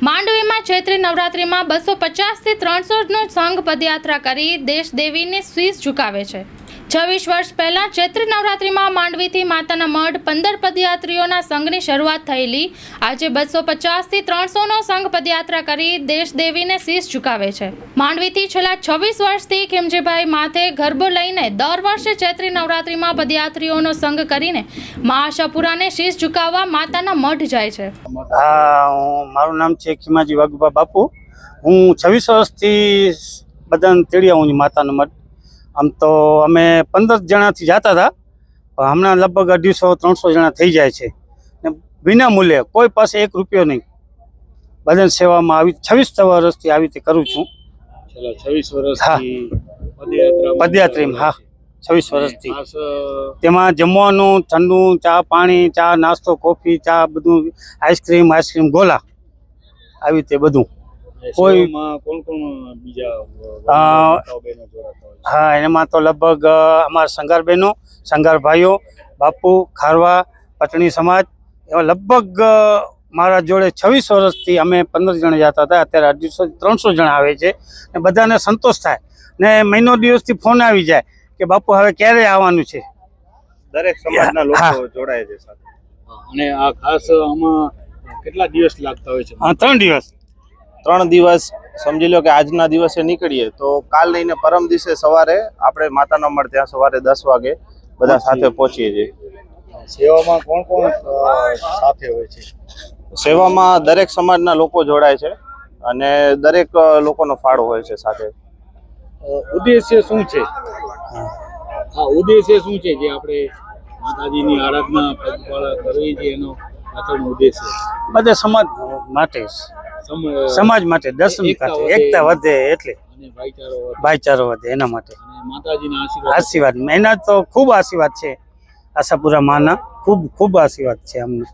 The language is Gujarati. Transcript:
માંડવીમાં ચૈત્રી નવરાત્રિમાં બસો પચાસથી ત્રણસોનો સંઘ પદયાત્રા કરી દેશ દેવીને શીશ ઝુકાવે છે. છવ્વીસ વર્ષ પહેલાં ચૈત્રી નવરાત્રિમાં માંડવીથી માતાના મઢ પંદર પદયાત્રીઓના સંઘની શરૂઆત થયેલી. આજે બસો પચાસથી ત્રણસોનો સંઘ પદયાત્રા કરી દેશ દેવીને શીશ ઝુકાવે છે. માંડવીથી છેલ્લા છવ્વીસ વર્ષથી ખીમજીભાઈ માથે ગરબો લઈને દર વર્ષે ચૈત્રી નવરાત્રિમાં પદયાત્રીઓનો સંઘ કરીને મા આશાપુરાને શીશ ઝુકાવવા માતાના મઢ જાય છે. મારું નામ છે ખીમાજી વાઘુબા બાપુ. હું છવ્વીસ વર્ષથી બધાને તેડી આવું છું માતાનો મઠ આમ તો અમે પંદર જણાથી જતા હતા. પણ હમણાં લગભગ અઢીસો ત્રણસો જણા થઈ જાય છે. ને વિના મૂલ્યે કોઈ પાસે એક રૂપિયો નહીં. ભજન સેવામાં આવી છવ્વીસ વર્ષથી આવી રીતે કરું છું. છવ્વીસ વર્ષ પદયાત્રા પદયાત્રીમાં હા. છવ્વીસ વર્ષથી. તેમાં જમવાનું ઠંડુ ચા પાણી ચા નાસ્તો કોફી ચા બધું આઈસ્ક્રીમ આઈસ્ક્રીમ ગોલા. આવી રીતે બધું. કોઈ- કોણ કોણ બીજા? હા એમાં તો લગભગ અમારા સંગાર બહેનો સંગાર ભાઈઓ બાપુ ખારવા પટણી સમાજ એવા લગભગ મારા જોડે છવ્વીસ વર્ષથી અમે પંદર જણા જતા હતા. અત્યારે અઢીસો ત્રણસો જણા આવે છે ને બધાને સંતોષ થાય ને મહિનો દિવસથી ફોન આવી જાય કે બાપુ હવે ક્યારે આવવાનું છે? દરેક સમાજના. લોકો જોડાય છે સાથે. અને આ ખાસ આમાં કેટલા દિવસ લાગતા હોય છે? હા ત્રણ દિવસ. ત્રણ દિવસ સમજી લો કે આજના દિવસે નીકળીએ તો કાલ લઈને પરમ દિવસે સવારે આપણે માતાનો મઢ ત્યાં સવારે દસ વાગે બધા સાથે પહોંચીએ છીએ. સેવામાં કોણ કોણ સાથે હોય છે? સેવામાં દરેક સમાજના લોકો જોડાય છે અને દરેક લોકોનો ફાળો હોય છે સાથે. ઉદ્દેશ્ય શું છે? હા ઉદ્દેશ્ય શું છે જે આપણે માતાજીની આરાધના કરવી છે એનો પાછળનો ઉદ્દેશ્ય? બધા સમાજ માટે સમાજ માટે દર્શન માટે એકતા વધે એટલે ભાઈચારો વધે. એના માટે. આશીર્વાદ. આશીર્વાદ. એના તો ખૂબ આશીર્વાદ છે. આશાપુરા માના ખૂબ ખૂબ આશીર્વાદ છે અમને.